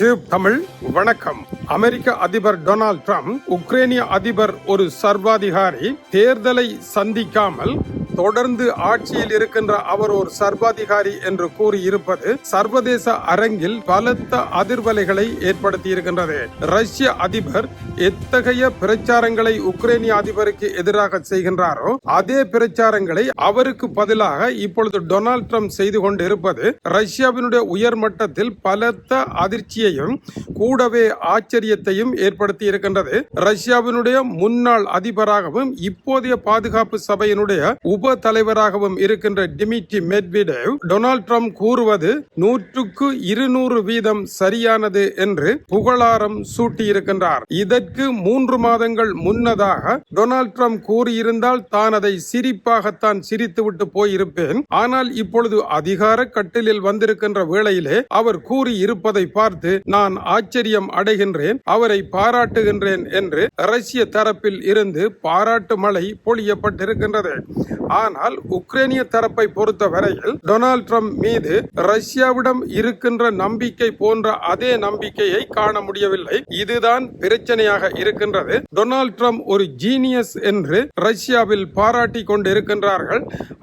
Tube Tamil வணக்கம். அமெரிக்க அதிபர் Donald Trump உக்ரைனிய அதிபர் ஒரு சர்வாதிகாரி தேர்தலை சந்திக்காமல் தொடர்ந்து ஆட்சியில் இருக்கின்ற அவர் ஒரு சர்வாதிகாரி என்று கூறியிருப்பது சர்வதேச அரங்கில் பலத்த அதிர்வலைகளை ஏற்படுத்தி இருக்கின்றது ரஷ்ய அதிபர் எத்தகைய பிரச்சாரங்களை உக்ரைனிய அதிபருக்கு எதிராக செய்கின்றாரோ அதே பிரச்சாரங்களை அவருக்கு பதிலாக இப்பொழுது டொனால்ட் ட்ரம்ப் செய்து கொண்டிருப்பது ரஷ்யாவினுடைய உயர் மட்டத்தில் பலத்த அதிர்ச்சியையும் கூடவே ஆச்சரியத்தையும் ஏற்படுத்தி இருக்கின்றது ரஷ்யாவினுடைய முன்னாள் அதிபராகவும் இப்போதைய பாதுகாப்பு சபையினுடைய உப தலைவராகவும் இருக்கின்ற டிமிட்ரி மெட்விடேவ் டொனால்ட் ட்ரம்ப் கூறுவது நூற்றுக்கு இருநூறு வீதம் சரியானது என்று புகழாரம் சூட்டியிருக்கின்றார். இதற்கு மூன்று மாதங்கள் முன்னதாக டொனால்ட் ட்ரம்ப் கூறியிருந்தால் தான் அதை சிரிப்பாகத்தான் சிரித்துவிட்டு போயிருப்பேன். ஆனால் இப்பொழுது அதிகார கட்டிலில் வந்திருக்கின்ற வேளையிலே அவர் கூறி இருப்பதை பார்த்து நான் ஆச்சரியம் அடைகின்றேன் அவரை பாராட்டுகின்றேன் என்று ரஷ்ய தரப்பில் இருந்து பாராட்டு மழை பொழியப்பட்டிருக்கின்றது. ஆனால் உக்ரைனிய தரப்பை பொறுத்த வரையில் டொனால்ட் ட்ரம்ப் மீது ரஷ்யாவிடம் இருக்கின்ற நம்பிக்கை போன்ற அதே நம்பிக்கையை காண முடியவில்லை. இதுதான் பிரச்சனையாக இருக்கின்றது. டொனால்ட் ட்ரம்ப் ஒரு ஜீனியஸ் என்று ரஷ்யாவில் பாராட்டி கொண்டிருக்கின்றார்கள்.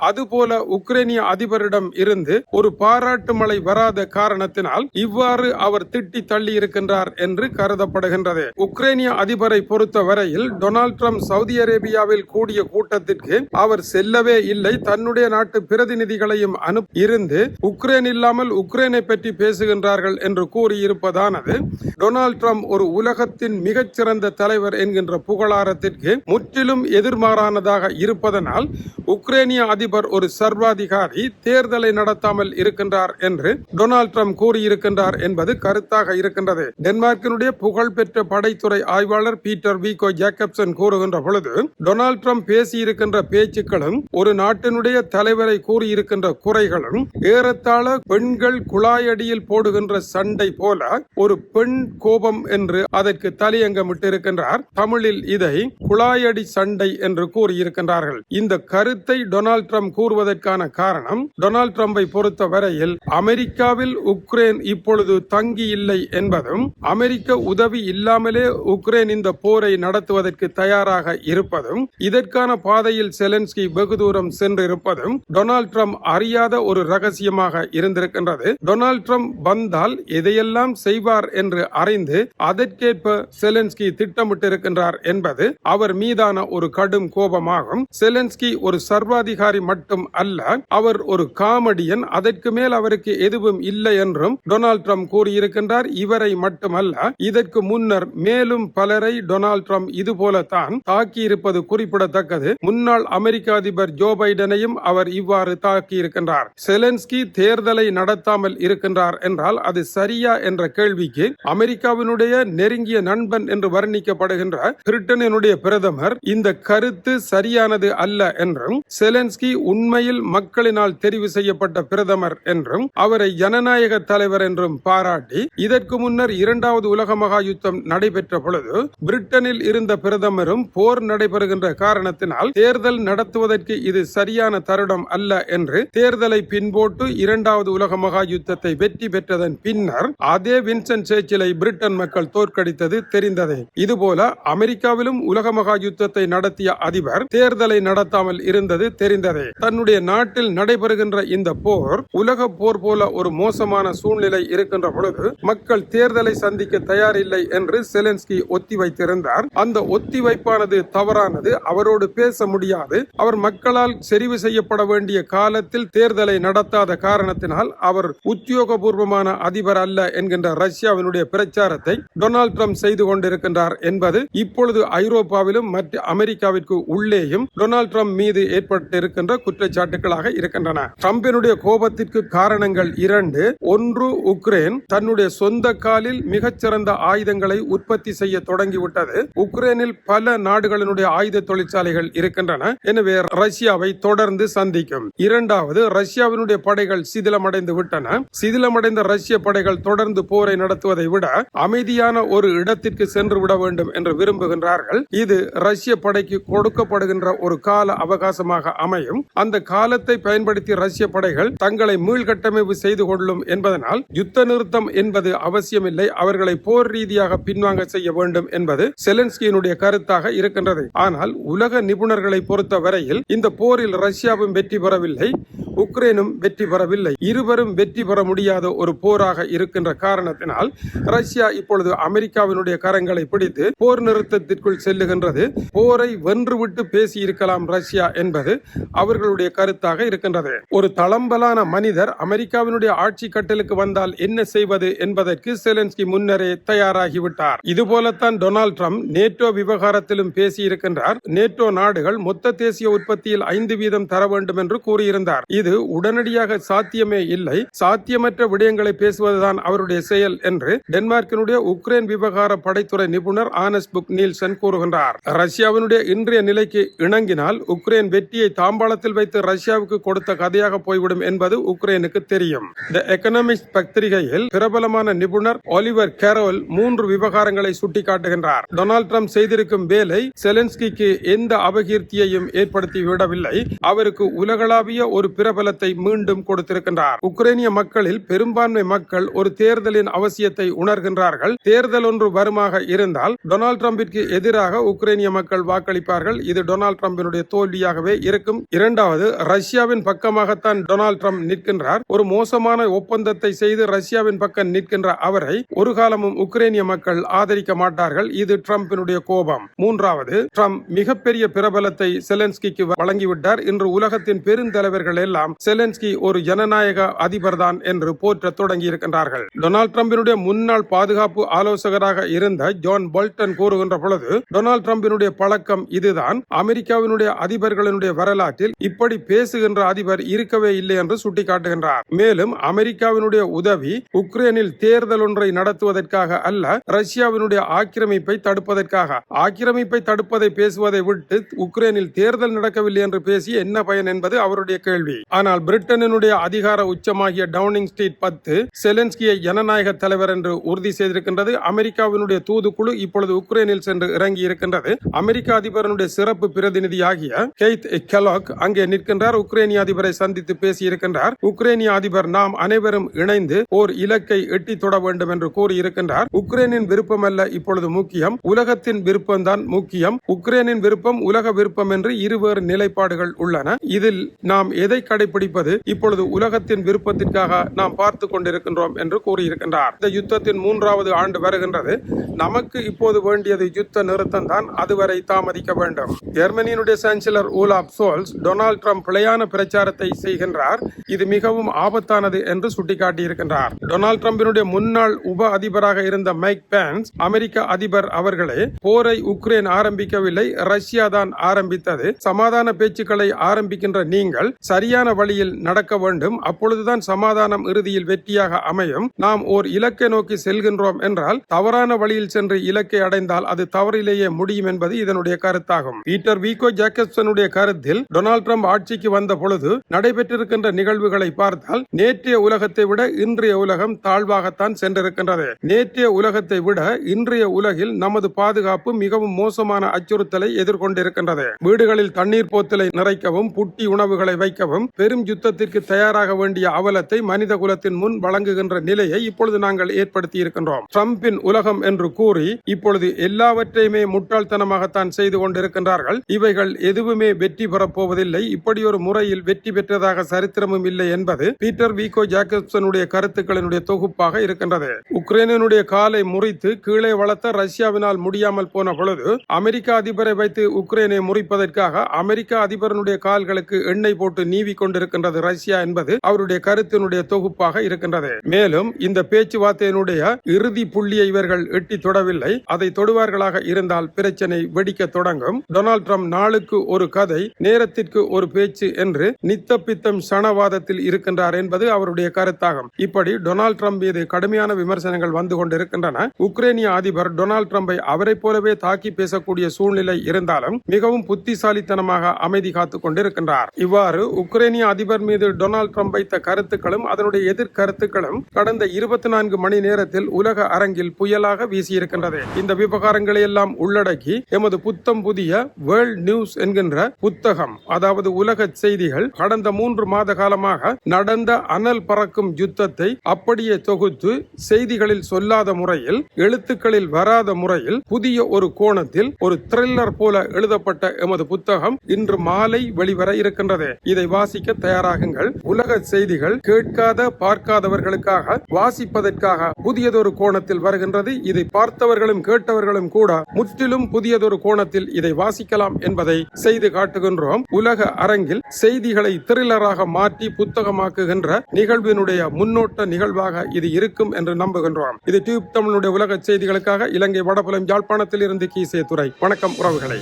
அதுபோல உக்ரைனிய அதிபரிடம் இருந்து ஒரு பாராட்டு மழை வராத காரணத்தினால் இவ்வாறு அவர் திட்டி தள்ளி இருக்கின்றார் என்று கருதப்படுகின்றது. உக்ரைனிய அதிபரை பொறுத்த வரையில் டொனால்ட் ட்ரம்ப் சவுதி அரேபியாவில் கூடிய கூட்டத்திற்கு அவர் செல்ல செல்லவே இல்லை. தன்னுடைய நாட்டு பிரதிநிதிகளையும் அனுப்பி இருந்து உக்ரைன் இல்லாமல் உக்ரைனை பற்றி பேசுகின்றார்கள் என்று கூறியிருப்பதானது டொனால்ட் ட்ரம்ப் ஒரு உலகத்தின் மிகச்சிறந்த தலைவர் என்கின்ற புகழாரத்திற்கு முற்றிலும் எதிர்மாறானதாக இருப்பதனால் உக்ரைனிய அதிபர் ஒரு சர்வாதிகாரி தேர்தலை நடத்தாமல் இருக்கின்றார் என்று டொனால்ட் ட்ரம்ப் கூறியிருக்கின்றார் என்பது கருத்தாக இருக்கின்றது. டென்மார்க்கினுடைய புகழ்பெற்ற படைத்துறை ஆய்வாளர் பீட்டர் வீகோ ஜேக்கப்சன் கூறுகின்ற பொழுது டொனால்ட் ட்ரம்ப் பேசியிருக்கின்ற பேச்சுக்களும் ஒரு நாட்டினுடைய தலைவரை கூறியிருக்கின்ற குறைகளும் ஏறத்தாழ பெண்கள் குழாயடியில் போடுகின்ற சண்டை போல ஒரு பெண் கோபம் என்று அதற்கு தலையங்கமிட்டிருக்கின்றார். தமிழில் இதை குழாயடி சண்டை என்று கூறியிருக்கின்றார்கள். இந்த கருத்தை டொனால்ட் ட்ரம்ப் கூறுவதற்கான காரணம் டொனால்ட் ட்ரம்பை பொறுத்த வரையில் அமெரிக்காவில் உக்ரைன் இப்பொழுது தங்கி இல்லை என்பதும் அமெரிக்க உதவி இல்லாமலே உக்ரைன் இந்த போரை நடத்துவதற்கு தயாராக இருப்பதும் இதற்கான பாதையில் செலன்ஸ்கி வெகு தூரம் சென்றிருப்பதும் டொனால்ட் ட்ரம்ப் அறியாத ஒரு ரகசியமாக இருந்திருக்கின்றது. டொனால்ட் ட்ரம்ப் வந்தால் எதையெல்லாம் செய்வார் என்று அறிந்து அதற்கேற்ப செலன்ஸ்கி திட்டமிட்டிருக்கின்றார் என்பது அவர் மீதான ஒரு கடும் கோபமாகும். செலன்ஸ்கி ஒரு சர்வாதிகாரி மட்டும் அல்ல அவர் ஒரு காமெடியன் அதற்கு மேல் அவருக்கு எதுவும் இல்லை என்றும் டொனால்ட் ட்ரம்ப் கூறியிருக்கின்றார். இவரை மட்டுமல்ல இதற்கு முன்னர் மேலும் பலரை டொனால்ட் ட்ரம்ப் இதுபோலத்தான் தாக்கியிருப்பது குறிப்பிடத்தக்கது. முன்னாள் அமெரிக்க அதிபர் ஜோ பைடனையும் அவர் இவ்வாறு தாக்கியிருக்கின்றார். செலன்ஸ்கி தேர்தலை நடத்தாமல் இருக்கின்றார் என்றால் அது சரியா என்ற கேள்விக்கு அமெரிக்காவினுடைய நெருங்கிய நண்பன் என்று வர்ணிக்கப்படுகின்ற பிரிட்டனினுடைய பிரதமர் இந்த கருத்து சரியானது அல்ல என்றும் செலன்ஸ்கி உண்மையில் மக்களினால் தெரிவு செய்யப்பட்ட பிரதமர் என்றும் அவரை ஜனநாயக தலைவர் என்றும் பாராட்டி இதற்கு முன்னர் இரண்டாவது உலக மகா யுத்தம் நடைபெற்ற பொழுது பிரிட்டனில் இருந்த பிரதமரும் போர் நடைபெறுகின்ற காரணத்தினால் தேர்தல் நடத்துவதற்கு இது சரியான தருடம் அல்ல என்று தேர்தலை பின்போட்டு இரண்டாவது உலக மகா யுத்தத்தை வெற்றி பெற்றதன் பின்னர் அதே வின்சென்ட் சேச்சிலை பிரிட்டன் மக்கள் தோற்கடித்தது தெரிந்ததே. இதுபோல அமெரிக்காவிலும் உலக மகா யுத்தத்தை நடத்திய அதிபர் தேர்தலை நடத்தாமல் இருந்தது தெரிந்ததே. தன்னுடைய நாட்டில் நடைபெறுகின்ற இந்த போர் உலக போர் போல ஒரு மோசமான சூழ்நிலை இருக்கின்ற பொழுது மக்கள் தேர்தலை சந்திக்க தயாரில்லை என்று செலன்ஸ்கி ஒத்தி வைத்திருந்தார் அந்த ஒத்தி வைப்பானது தவறானது. அவரோடு பேச முடியாது. அவர் மக்கள் மக்களால் செறிவு செய்யப்பட வேண்டிய காலத்தில் தேர்தலை நடத்தாத காரணத்தினால் அவர் உத்தியோகபூர்வமான அதிபர் அல்ல என்கின்ற ரஷ்யாவினுடைய பிரச்சாரத்தை டொனால்டு ட்ரம்ப் செய்து கொண்டிருக்கின்றார் என்பது இப்பொழுது ஐரோப்பாவிலும் மற்ற அமெரிக்காவிற்கு உள்ளேயும் டொனால்டு ட்ரம்ப் மீது ஏற்பட்டிருக்கின்ற குற்றச்சாட்டுகளாக இருக்கின்றன. ட்ரம்பினுடைய கோபத்திற்கு காரணங்கள் இரண்டு. ஒன்று உக்ரைன் தன்னுடைய சொந்த காலில் மிகச்சிறந்த ஆயுதங்களை உற்பத்தி செய்ய தொடங்கிவிட்டது. உக்ரைனில் பல நாடுகளினுடைய ஆயுத தொழிற்சாலைகள் இருக்கின்றன. எனவே ரஷ்ய ரஷ்யாவை தொடர்ந்து சந்திக்கும். இரண்டாவது ரஷ்யாவினுடைய படைகள் சிதிலமடைந்து விட்டன. சிதிலமடைந்த ரஷ்ய படைகள் தொடர்ந்து போரை நடத்துவதை விட அமைதியான ஒரு இடத்திற்கு சென்று விட வேண்டும் என்று விரும்புகின்றார்கள். இது ரஷ்ய படைக்கு கொடுக்கப்படுகின்ற ஒரு கால அவகாசமாக அமையும். அந்த காலத்தை பயன்படுத்தி ரஷ்ய படைகள் தங்களை மீள்கட்டமைப்பு செய்து கொள்ளும் என்பதனால் யுத்த நிறுத்தம் என்பது அவசியமில்லை. அவர்களை போர் ரீதியாக பின்வாங்க செய்ய வேண்டும் என்பது செலன்ஸ்கியினுடைய கருத்தாக இருக்கின்றது. ஆனால் உலக நிபுணர்களை பொறுத்த வரையில் இந்த போரில் ரஷ்யாவும் வெற்றி பெறவில்லை. உக்ரைனும் வெற்றி பெறவில்லை. இருவரும் வெற்றி பெற முடியாத ஒரு போராக இருக்கின்ற காரணத்தினால் ரஷ்யா இப்பொழுது அமெரிக்காவினுடைய கரங்களை பிடித்து போர் நிறுத்தத்திற்குள் செல்லுகின்றது. போரை வென்றுவிட்டு பேசி இருக்கலாம் ரஷ்யா என்பது அவர்களுடைய கருத்தாக இருக்கின்றது. ஒரு தளம்பலான மனிதர் அமெரிக்காவினுடைய ஆட்சி கட்டலுக்கு வந்தால் என்ன செய்வது என்பதற்கு செலன்ஸ்கி முன்னரே தயாராகிவிட்டார் இதுபோலத்தான் டொனால்ட் ட்ரம்ப் நேட்டோ விவகாரத்திலும் பேசியிருக்கின்றார். நேட்டோ நாடுகள் மொத்த தேசிய உற்பத்தியில் ஐந்து வீதம் தர வேண்டும் என்று கூறியிருந்தார். இது உடனடியாக சாத்தியமே இல்லை. சாத்தியமற்ற விடயங்களை பேசுவதுதான் அவருடைய செயல் என்று டென்மார்க்கினுடைய உக்ரைன் விவகார படைத்துறை நிபுணர் ஆனஸ் புக் நீல்சன் கூறுகின்றார். ரஷ்யாவினுடைய இன்றைய நிலைக்கு இணங்கினால் உக்ரைன் வெற்றியை தாம்பாளத்தில் வைத்து ரஷ்யாவுக்கு கொடுத்த கதையாக போய்விடும் என்பது உக்ரைனுக்கு தெரியும். த எக்கனாமிக்ஸ் பத்திரிகையில் பிரபலமான நிபுணர் ஒலிவர் கேரோல் மூன்று விவகாரங்களை சுட்டிக்காட்டுகின்றார். டொனால்ட் ட்ரம்ப் செய்திருக்கும் வேலை செலன்ஸ்கிக்கு எந்த அபகீர்த்தியையும் ஏற்படுத்தி விடவில்லை அவருக்கு உலகளாவிய ஒரு பிற பிரபலத்தை மீண்டும் கொடுத்திருக்கின்றார். உக்ரைனிய மக்களில் பெரும்பான்மை மக்கள் ஒரு தேர்தலின் அவசியத்தை உணர்கின்றார்கள். தேர்தல் ஒன்று வருமாக இருந்தால் டொனால்ட் ட்ரம்பிற்கு எதிராக உக்ரைனிய மக்கள் வாக்களிப்பார்கள். இது டொனால்ட் டிரம்பினுடைய தோல்வியாகவே இருக்கும். இரண்டாவது ரஷ்யாவின் பக்கமாகத்தான் டொனால்ட் ட்ரம்ப் நிற்கின்றார். ஒரு மோசமான ஒப்பந்தத்தை செய்து ரஷ்யாவின் பக்கம் நிற்கின்ற அவரை ஒரு காலமும் உக்ரைனிய மக்கள் ஆதரிக்க மாட்டார்கள். இது டிரம்பினுடைய கோபம். மூன்றாவது ட்ரம்ப் மிகப்பெரிய பிரபலத்தை செலன்ஸ்கிக்கு வழங்கிவிட்டார். இன்று உலகத்தின் பெருந்தலைவர்கள் எல்லாம் செலன்ஸ்கி ஒரு ஜனநாயக அதிபர் தான் என்று போற்ற தொடங்கி இருக்கின்றார்கள் டொனால்ட் டிரம்பினுடைய முன்னாள் பாதுகாப்பு ஆலோசகராக இருந்த ஜான் போல்டன் கூறுகின்ற பொழுது டொனால்ட் டிரம்பினுடைய பழக்கம் இதுதான். அமெரிக்காவினுடைய அதிபர்களினுடைய வரலாற்றில் இப்படி பேசுகின்ற அதிபர் இருக்கவே இல்லை என்று சுட்டிக்காட்டுகின்றார். மேலும் அமெரிக்காவினுடைய உதவி உக்ரைனில் தேர்தல் ஒன்றை நடத்துவதற்காக அல்ல ரஷ்யாவினுடைய ஆக்கிரமிப்பை தடுப்பதற்காக. ஆக்கிரமிப்பை தடுப்பதை பேசுவதை விட்டு உக்ரைனில் தேர்தல் நடக்கவில்லை என்று பேசி என்ன பயன் என்பது அவருடைய கேள்வி. ஆனால் பிரிட்டனினுடைய அதிகார உச்சமாகிய டவுனிங் ஸ்ட்ரீட் பத்து செலன்ஸ்கியை ஜனநாயக தலைவர் என்று உறுதி செய்திருக்கின்றது. அமெரிக்காவினுடைய தூதுக்குழு இப்பொழுது உக்ரைனில் சென்று இறங்கி இருக்கின்றது அமெரிக்க அதிபரனுடைய சிறப்பு பிரதிநிதியாகிய கெய்த் கெலாக் அங்கே நிற்கின்றார். உக்ரைனிய அதிபரை சந்தித்து பேசியிருக்கின்றார். உக்ரைனிய அதிபர் நாம் அனைவரும் இணைந்து ஓர் இலக்கை எட்டி தொட வேண்டும் என்று கூறியிருக்கின்றார். உக்ரைனின் விருப்பம் அல்ல இப்பொழுது முக்கியம். உலகத்தின் விருப்பம்தான் முக்கியம். உக்ரைனின் விருப்பம் உலக விருப்பம் என்று இருவேறு நிலைப்பாடுகள் உள்ளன. இதில் நாம் எதை கடை கடைபிடிப்பது இப்பொழுது உலகத்தின் விருப்பத்திற்காக நாம் பார்த்து கொண்டிருக்கின்றோம் என்று கூறியிருக்கின்றார். இந்த யுத்தத்தின் மூன்றாவது ஆண்டு வருகின்றது. நமக்கு இப்போது வேண்டியது யுத்த நிறுத்தம் தான். அதுவரை தாமதிக்க வேண்டும். ஜெர்மனியினுடைய chancellor Olaf Scholz Donald Trump பிழையான பிரச்சாரத்தை செய்கின்றார். இது மிகவும் ஆபத்தானது என்று சுட்டிக்காட்டியிருக்கின்றார். டொனால்ட் ட்ரம்பினுடைய முன்னாள் உப அதிபராக இருந்த மைக் பேன்ஸ் அமெரிக்க அதிபர் அவர்களே போரை உக்ரைன் ஆரம்பிக்கவில்லை ரஷ்யா தான் ஆரம்பித்தது. சமாதான பேச்சுக்களை ஆரம்பிக்கின்ற நீங்கள் சரியான வழியில் நடக்க வேண்டும். அப்பொழுதுதான் சமாதானம் இறுதியில் வெற்றியாக அமையும். நாம் ஓர் இலக்கை நோக்கி செல்கின்றோம் என்றால் தவறான வழியில் சென்று இலக்கை அடைந்தால் அது தவறிலேயே முடியும் என்பது இதனுடைய கருத்தாகும். பீட்டர் வீகோ ஜாக்கப்சனுடைய கருத்தில் டொனால்ட் ட்ரம்ப் ஆட்சிக்கு வந்த பொழுது நடைபெற்றிருக்கின்ற நிகழ்வுகளை பார்த்தால் நேற்றைய உலகத்தை விட இன்றைய உலகம் தாழ்வாகத்தான் சென்றிருக்கின்றது. நேற்றைய உலகத்தை விட இன்றைய உலகில் நமது பாதுகாப்பு மிகவும் மோசமான அச்சுறுத்தலை எதிர்கொண்டிருக்கின்றது. வீடுகளில் தண்ணீர் போத்தலை நிறைக்கவும் புட்டி உணவுகளை வைக்கவும் பெரும் யுத்தத்திற்கு தயாராக வேண்டிய அவலத்தை மனித குலத்தின் முன் வழங்குகின்ற நிலையை இப்பொழுது நாங்கள் ஏற்படுத்தி இருக்கின்றோம் டிரம்பின் உலகம் என்று கூறி இப்பொழுது எல்லாவற்றையுமே முட்டாள்தனமாகத்தான் செய்து கொண்டிருக்கின்றார்கள். இவைகள் எதுவுமே வெற்றி பெறப்போவதில்லை இப்படி ஒரு முறையில் வெற்றி பெற்றதாக சரித்திரமும் இல்லை என்பது பீட்டர் வீகோ ஜாக்கப்சனுடைய கருத்துக்களினுடைய தொகுப்பாக இருக்கின்றது. உக்ரைனுடைய காலை முறித்து கீழே வளர்த்த ரஷ்யாவினால் முடியாமல் போன பொழுது அமெரிக்க அதிபரை வைத்து உக்ரைனை முறிப்பதற்காக அமெரிக்க அதிபரனுடைய கால்களுக்கு எண்ணெய் போட்டு நீவி கொண்டிருக்கின்றது. ரஷ்யா என்பது அவருடைய கருத்தினுடைய தொகுப்பாக இருக்கின்றது. மேலும் இந்த பேச்சுவார்த்தையினுடைய இறுதி புள்ளியை இவர்கள் எட்டி தொடவில்லை. அதை தொடுவார்களாக இருந்தால் பிரச்சனை வெடிக்க தொடங்கும். டொனால்ட் ட்ரம்ப் நாளுக்கு ஒரு கதை நேரத்திற்கு ஒரு பேச்சு என்று நித்த பித்தம் சனவாதத்தில் இருக்கின்றார் என்பது அவருடைய கருத்தாகும். இப்படி டொனால்ட் ட்ரம்ப் மீது கடுமையான விமர்சனங்கள் வந்து கொண்டிருக்கின்றன. உக்ரைனிய அதிபர் டொனால்ட் ட்ரம்பை அவரை போலவே தாக்கி பேசக்கூடிய சூழ்நிலை இருந்தாலும் மிகவும் புத்திசாலித்தனமாக அமைதி காத்துக் கொண்டிருக்கின்றார். இவ்வாறு உக்ரைனிய அதிபர் மீது டொனால்ட் ட்ரம்ப் வைத்த கருத்துக்களும் அதனுடைய எதிர்கருத்துக்களும் கடந்த இருபத்தி நான்கு மணி நேரத்தில் உலக அரங்கில் புயலாக வீசியிருக்கின்றது. இந்த விவகாரங்களை எல்லாம் உள்ளடக்கி எமது புத்தம் புதிய வேர்ல்ட் நியூஸ் என்கின்ற புத்தகம் அதாவது உலக செய்திகள் கடந்த மூன்று மாத காலமாக நடந்த அனல் பறக்கும் யுத்தத்தை அப்படியே தொகுத்து செய்திகளில் சொல்லாத முறையில் எழுத்துக்களில் வராத முறையில் புதிய ஒரு கோணத்தில் ஒரு த்ரில்லர் போல எழுதப்பட்ட எமது புத்தகம் இன்று மாலை வெளிவர இருக்கின்றது. இதை வாசிக்க தயாராகுங்கள். உலக செய்திகள் கேட்காத பார்க்காதவர்களுக்காக வாசிப்பதற்காக புதியதொரு கோணத்தில் வருகின்றது. இதை பார்த்தவர்களும் கேட்டவர்களும் கூட முற்றிலும் புதியதொரு கோணத்தில் இதை வாசிக்கலாம் என்பதை செய்து காட்டுகின்றோம். உலக அரங்கில் செய்திகளை த்ரில்லராக மாற்றி புத்தகமாக்குகின்ற நிகழ்வினுடைய முன்னோட்ட நிகழ்வாக இது இருக்கும் என்று நம்புகின்றோம். இது டியூப் தமிழுடைய உலக செய்திகளுக்காக இலங்கை வடபுலம் யாழ்ப்பாணத்தில் இருந்து கீசே துறை வணக்கம் உறவுகளை.